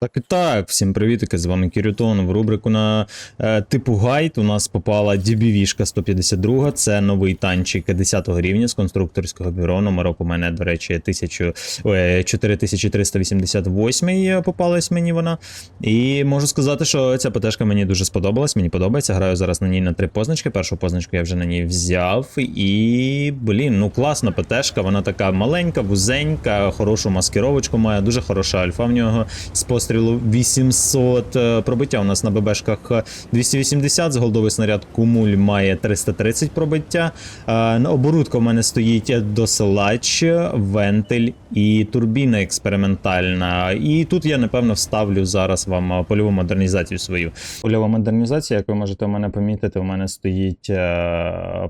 Так і так, всім привітики, з вами Кірютон. В рубрику на е, типу гайд у нас попала DBV-шка 152, це новий танчик 10 рівня з конструкторського бюро. Номерок у мене, до речі, 1000, ой, 4388 попалась мені вона. І можу сказати, що ця ПТшка мені дуже сподобалась, мені подобається. Граю зараз на ній на три позначки. Першу позначку я вже на ній взяв. І, блін, ну класна ПТшка, вона така маленька, вузенька, хорошу маскировочку має, дуже хороша альфа в нього з пострілу 800. е, Пробиття у нас на ББшках 280, з голдовий снаряд Кумуль має 330 пробиття. Е, на Оборудка у мене стоїть досилач, вентиль і турбіна експериментальна. І тут я, напевно, вставлю зараз вам е, польову модернізацію свою. Польова модернізація, як ви можете у мене помітити, у мене стоїть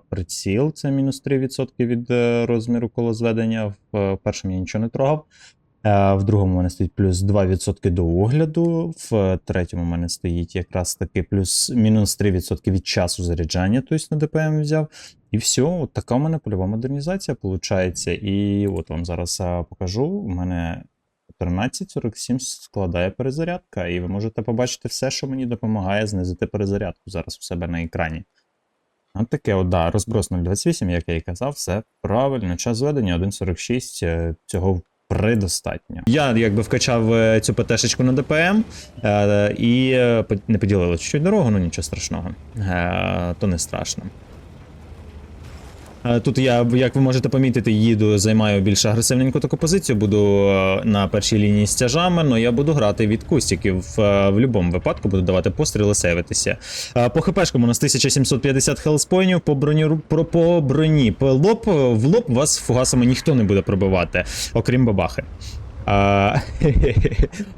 приціл, це мінус 3% від розміру колозведення. В першому я нічого не трогав. Е, В другому мене стоїть плюс 2% до огляду, в третьому мене стоїть якраз таки плюс мінус 3% від часу заряджання, тобто на ДПМ взяв. І все, от така у мене польова модернізація виходить. І от вам зараз е, покажу. У мене 1347 складає перезарядка, і ви можете побачити все, що мені допомагає знизити перезарядку зараз у себе на екрані. От таке, от, да, розброс 0.28, як я і казав, все правильно. Час зведення 1.46, е, цього предостатньо. Я якби вкачав цю ПТ-шечку на ДПМ е, і е, не поділили чуть-чуть дорогу, ну нічого страшного. Е, то не страшно. Тут я, як ви можете помітити, їду, займаю більш агресивненьку таку позицію, буду е, на першій лінії з тяжами, але я буду грати від кустиків. В, е, будь-якому випадку буду давати постріли, сейвитися. По хпшкам у нас 1750 хелспойнів, по броні, по броні. По лоб, в лоб вас фугасами ніхто не буде пробивати, окрім бабахи. А,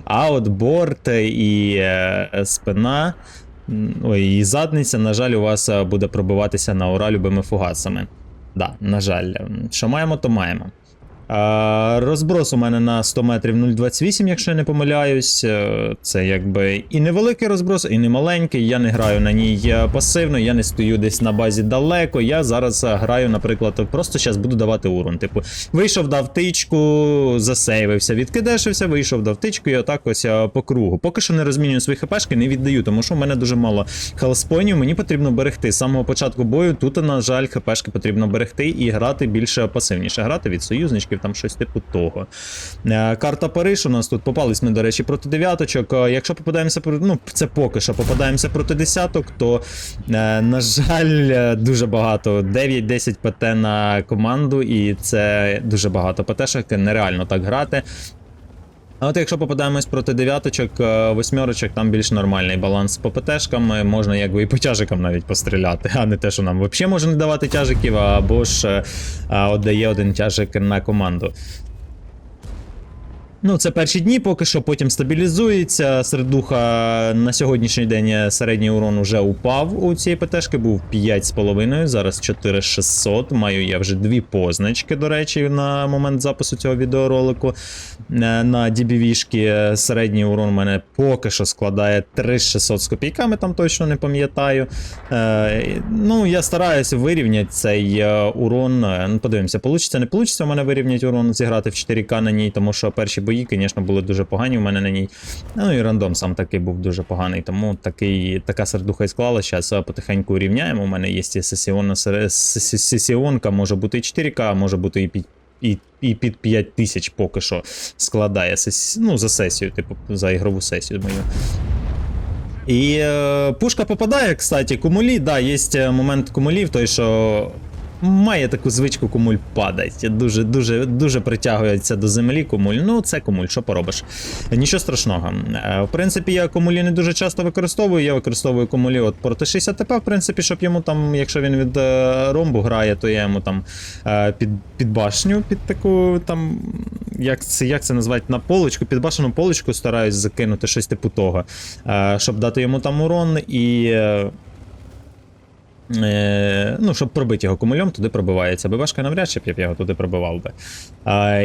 а от борт і е, спина, ой, і задниця, на жаль, у вас буде пробиватися на ура любими фугасами. Да, на жаль, що маємо, то маємо. Розброс у мене на 100 метрів 0,28, якщо я не помиляюсь. Е, Це якби і невеликий розброс, і не маленький. Я не граю на ній пасивно, я не стою десь на базі далеко. Я зараз е, граю, наприклад, просто зараз буду давати урон. Типу, вийшов, дав тичку, засейвився, відкидешився, вийшов, дав тичку і отак ось е, по кругу. Поки що не розмінюю свої хпшки, не віддаю, тому що в мене дуже мало хелспойнів, мені потрібно берегти. З самого початку бою тут, на жаль, хпшки потрібно берегти і грати більше пасивніше. Грати від союзничків, там щось типу того. Е, Карта Париж у нас тут попались ми, до речі, проти дев'яточок. Е, Якщо попадаємося про. ну, це поки що попадаємося проти десяток, то, е, на жаль, дуже багато. 9-10 ПТ на команду, і це дуже багато ПТшок, нереально так грати. А от якщо попадаємось проти дев'яточок, е, восьмерочок, там більш нормальний баланс по ПТшкам, е, можна якби і по тяжикам навіть постріляти, а не те, що нам взагалі може не давати тяжиків, або ж отдає а, от дає один тяжик на команду. Ну, це перші дні, поки що потім стабілізується. Середуха на сьогоднішній день середній урон вже упав у цієї ПТшки, був 5,5, зараз 4600. Маю я вже дві позначки, до речі, на момент запису цього відеоролику. Е, На DBV-шки середній урон у мене поки що складає 3600 з копійками, там точно не пам'ятаю. Е, Ну, я стараюся вирівняти цей е, урон. Ну, подивимося, получиться, не получиться у мене вирівняти урон, зіграти в 4К на ній, тому що перші бої, звісно, були дуже погані у мене на ній. Ну і рандом сам такий був дуже поганий, тому такий, така сердуха і склала. Зараз потихеньку урівняємо. У мене є сесіонна сесіонка, може бути і 4К, а може бути і під. І, і під 5 тисяч поки що складає ну, за сесію, типу, за ігрову сесію мою. І е, пушка попадає, кстати, кумулі, да, є е, момент кумулів, той, що має таку звичку кумуль падать. Дуже, дуже, дуже притягується до землі кумуль. Ну, це кумуль, що поробиш. Нічого страшного. Е, в принципі, я кумулі не дуже часто використовую. Я використовую кумулі от проти 60 ТП, в принципі, щоб йому там, якщо він від е, ромбу грає, то я йому там е, під, під башню, під таку там. Як це, як це назвати на полочку, під башену полочку стараюсь закинути щось типу того, щоб дати йому там урон і. Е, Е, ну, щоб пробити його кумульом, туди пробивається. ББшка навряд чи б я його туди пробивав би.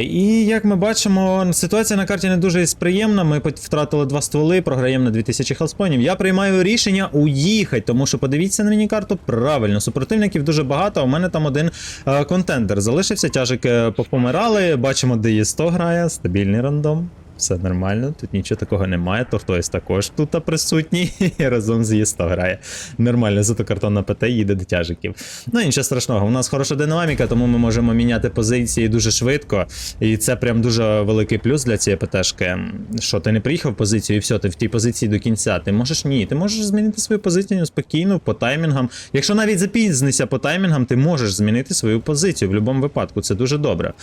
І як ми бачимо, ситуація на карті не дуже приємна. Ми втратили два стволи, програємо на 2000 хелспонів. Я приймаю рішення уїхати, тому що подивіться на міні-карту правильно. Супротивників дуже багато, а у мене там один е, контендер залишився. Тяжики попомирали. Бачимо, де є 100 грає, стабільний рандом. Все нормально, тут нічого такого немає. Тортойс також тут присутній разом з Єсто грає. Нормально, зато картон на ПТ їде до тяжиків. Ну нічого страшного, у нас хороша динаміка, тому ми можемо міняти позиції дуже швидко. І це прям дуже великий плюс для цієї ПТшки. Що ти не приїхав в позицію і все, ти в тій позиції до кінця. Ти можеш ні, ти можеш змінити свою позицію спокійно по таймінгам. Якщо навіть запізнися по таймінгам, ти можеш змінити свою позицію в будь-якому випадку. Це дуже добре.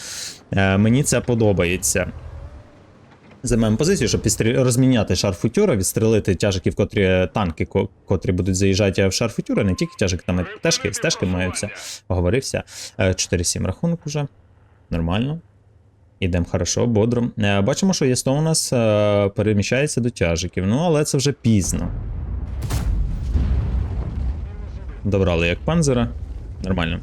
Е, мені це подобається. Займаємо позицію, щоб підстрі... розміняти шар футюра, відстрелити тяжиків, котрі танки, ко- котрі будуть заїжджати в шар футюра, не тільки тяжик, там і тежки, стежки маються. Оговорився. Е, 4-7 рахунок уже. Нормально. Ідемо хорошо, бодро. Е, Бачимо, що єсто у нас е, переміщається до тяжиків. Ну, але це вже пізно. Добрали як панзера. Нормально.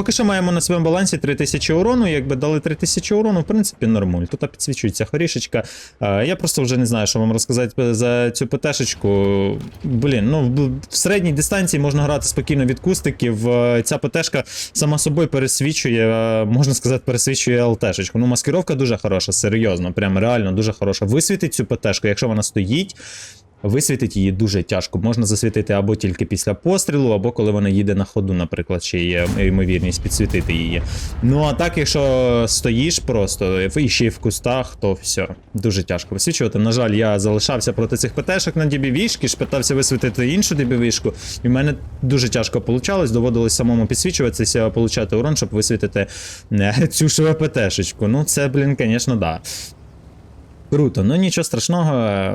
Поки що маємо на своєму балансі 3000 урону. Якби дали 3000 урону, в принципі, нормуль. Тут підсвічується хорішечка. Я просто вже не знаю, що вам розказати за цю ПТшечку. Блін, ну в- середній дистанції можна грати спокійно від кустиків. Ця ПТшка сама собою пересвічує, можна сказати, пересвічує ЛТшечку. Ну, маскировка дуже хороша, серйозно, прям реально дуже хороша. Висвітить цю ПТшку, якщо вона стоїть. Висвітити її дуже тяжко. Можна засвітити або тільки після пострілу, або коли вона їде на ходу, наприклад, чи є ймовірність підсвітити її. Ну а так, якщо стоїш просто і ще й в кустах, то все, дуже тяжко висвічувати. На жаль, я залишався проти цих ПТшок на дібівішки, ж питався висвітити іншу дібівішку, і в мене дуже тяжко получалось, доводилось самому підсвічуватися, получати урон, щоб висвітити е, цю ж ПТшечку. Ну, це, блін, звісно, да. Круто, ну нічого страшного,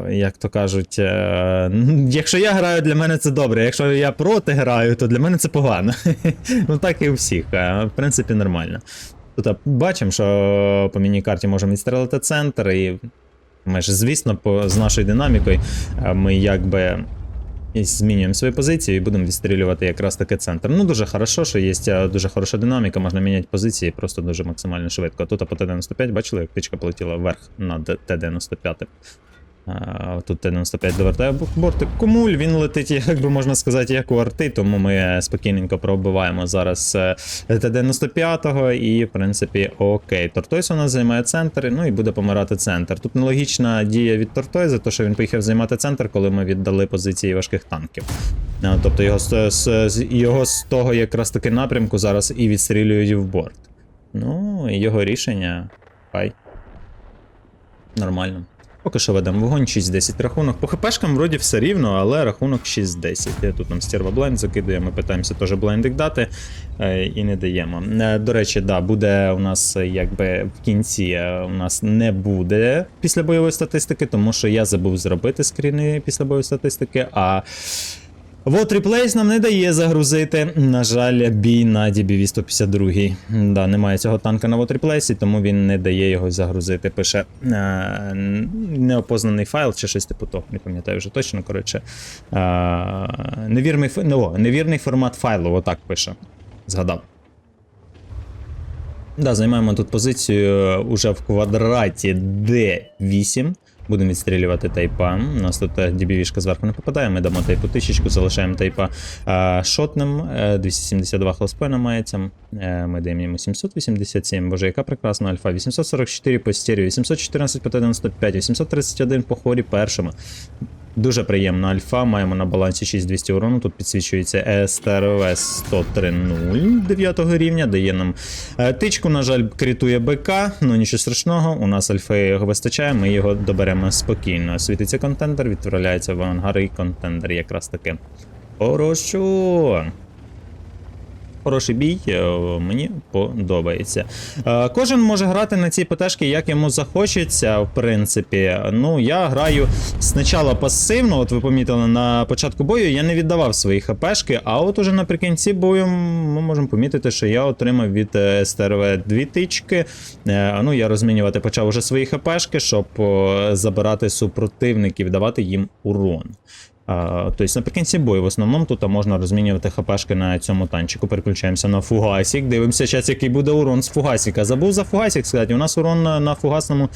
як то кажуть. е, Якщо я граю, для мене це добре. Якщо я проти граю, то для мене це погано. Ну так і у всіх. В принципі, нормально. Тут бачимо, що по міні-карті можемо відстрелити центр, і ми ж, звісно, по, з нашою динамікою ми якби. І змінюємо свою позицію і будемо відстрілювати якраз таки центр. Ну, дуже хорошо, що є е, дуже хороша динаміка, можна міняти позиції просто дуже максимально швидко. Тут по Т-95, бачили, як птичка полетіла вверх на Т-95. Тут Т-95 довертає бортик кумуль, він летить, як би можна сказати, як у арти, тому ми спокійненько пробиваємо зараз е, Т-95 і, в принципі, окей. Тортойс у нас займає центр, ну і буде помирати центр. Тут нелогічна дія від Тортойза, то що він поїхав займати центр, коли ми віддали позиції важких танків. Тобто його його з того якраз таки напрямку зараз і відстрілюють в борт. Ну, і його рішення. Хай. Нормально. Поки що ведемо вогонь 6-10 рахунок. По хпшкам вроді все рівно, але рахунок 6-10. Е, Тут нам стерва блайнд закидує, ми питаємося теж блайндик дати е, і не даємо. Е, До речі, да, буде у нас е, якби в кінці у нас не буде після бойової статистики, тому що я забув зробити скріни після бойової статистики, а. Вот реплейс нам не дає загрузити. На жаль, бій на DBV 152. Да, немає цього танка на вот реплейсі, тому він не дає його загрузити. Пише е, неопознаний файл чи щось типу того, не пам'ятаю вже точно. Коротше. Е, невірний, ну, невірний формат файлу, отак пише. Згадав. Да, займаємо тут позицію е, уже в квадраті D8. Будемо відстрілювати тайпа. У нас тут е, дібівішка зверху не попадає. Ми дамо тайпу тисячку, залишаємо тайпа е, шотним. Е, 272 хелспойна мається. Е, ми даємо йому 787. Боже, яка прекрасна альфа. 844 по стері, 814 по Т-95, 831 по хорі першому. Дуже приємно альфа. Маємо на балансі 6200 урону. Тут підсвічується СТРВС 103.0 9 рівня. Дає нам е, тичку. На жаль, критує БК, ну нічого страшного. У нас альфи його вистачає, ми його доберемо спокійно. Світиться контендер, відправляється в ангар і контендер якраз таки. Хорошо. Хороший бій, е, мені подобається. Е, Кожен може грати на цій ПТшки, як йому захочеться, в принципі. Ну, я граю спочатку пасивно, от ви помітили, на початку бою я не віддавав свої ХПшки, а от уже наприкінці бою ми можемо помітити, що я отримав від е, СТРВ дві тички. Ну, я розмінювати почав уже свої ХПшки, щоб забирати супротивників, давати їм урон. Тобто наприкінці бою в основному тут можна розмінювати хпшки на цьому танчику. Переключаємося на фугасік. Дивимося час, який буде урон з фугасіка. Забув за фугасік сказати. У нас урон на, на фугасному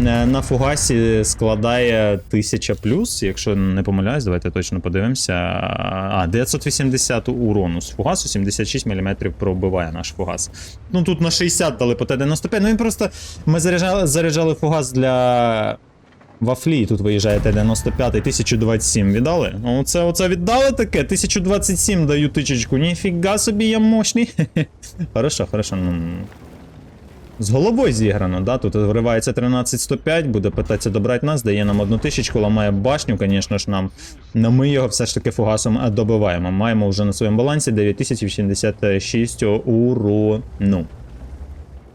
е, на фугасі складає 1000 плюс, якщо не помиляюсь, давайте точно подивимося. А, 980 урону з фугасу, 76 мм пробиває наш фугас. Ну тут на 60 дали по Т-95. Ну він просто. Ми заряджали, заряджали фугас для Вафлі тут виїжджає Т-95, 1027 віддали? Оце, оце віддали таке? 1027 даю тичечку. Ніфіга собі я мощний. хорошо, хорошо. Ну, з головою зіграно, да? Тут вривається 13-105, буде питатися добрати нас, дає нам одну тисячку, ламає башню, звісно ж нам. Но ми його все ж таки фугасом е, добиваємо. Маємо вже на своєму балансі 9086 урону.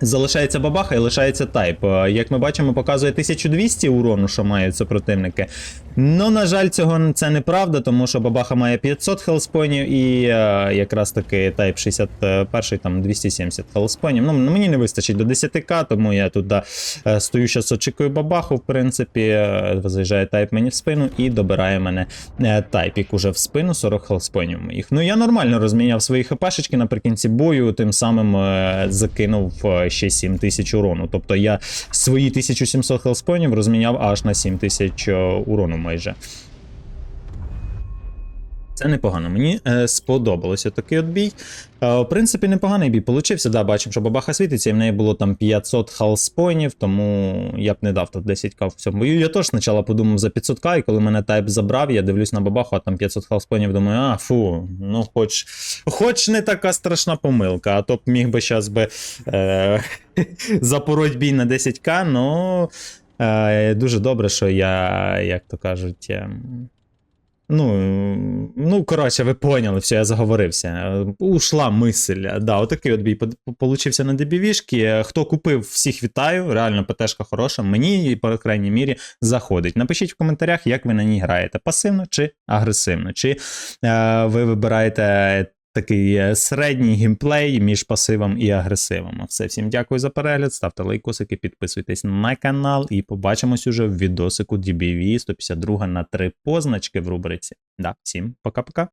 Залишається бабаха і лишається тайп. Е, Як ми бачимо, показує 1200 урону, що мають супротивники. Ну, на жаль, цього це неправда, тому що бабаха має 500 хелспонів і е, якраз таки тайп 61 там 270 хелспонів. Ну, мені не вистачить до 10к, тому я тут да, е, стою зараз очікую бабаху, в принципі. е, Заїжджає тайп мені в спину і добирає мене тайпік уже в спину 40 хелспонів моїх. Ну я нормально розміняв свої хпшечки наприкінці бою, тим самим закинув ще 7000 урону. Тобто я свої 1700 хелспонів розміняв аж на 7000 урону майже. Це непогано. Мені е, сподобалося такий от бій. Е, в принципі, непоганий бій получився. Да, бачимо, що бабаха світиться, і в неї було там 500 халспойнів, тому я б не дав тут 10к в цьому бою. Я теж спочатку подумав за 500к, і коли мене тайп забрав, я дивлюсь на бабаху, а там 500 халспойнів, думаю, а фу, ну хоч, хоч не така страшна помилка, а то б міг би зараз би е, запороть бій на 10к, ну. Е, дуже добре, що я, як то кажуть. е, Ну, ну, коротше, ви поняли, все, я заговорився. Ушла мисль. Да, отакий от бій по- получився на дебівішки. Хто купив, всіх вітаю. Реально, ПТшка хороша. Мені, по крайній мірі, заходить. Напишіть в коментарях, як ви на ній граєте: пасивно чи агресивно. Чи е, ви вибираєте такий е, середній геймплей між пасивом і агресивом. Все, всім дякую за перегляд. Ставте лайкосики, підписуйтесь на канал і побачимось уже в відосику DBV 152 на три позначки в рубриці. Да, всім пока-пока.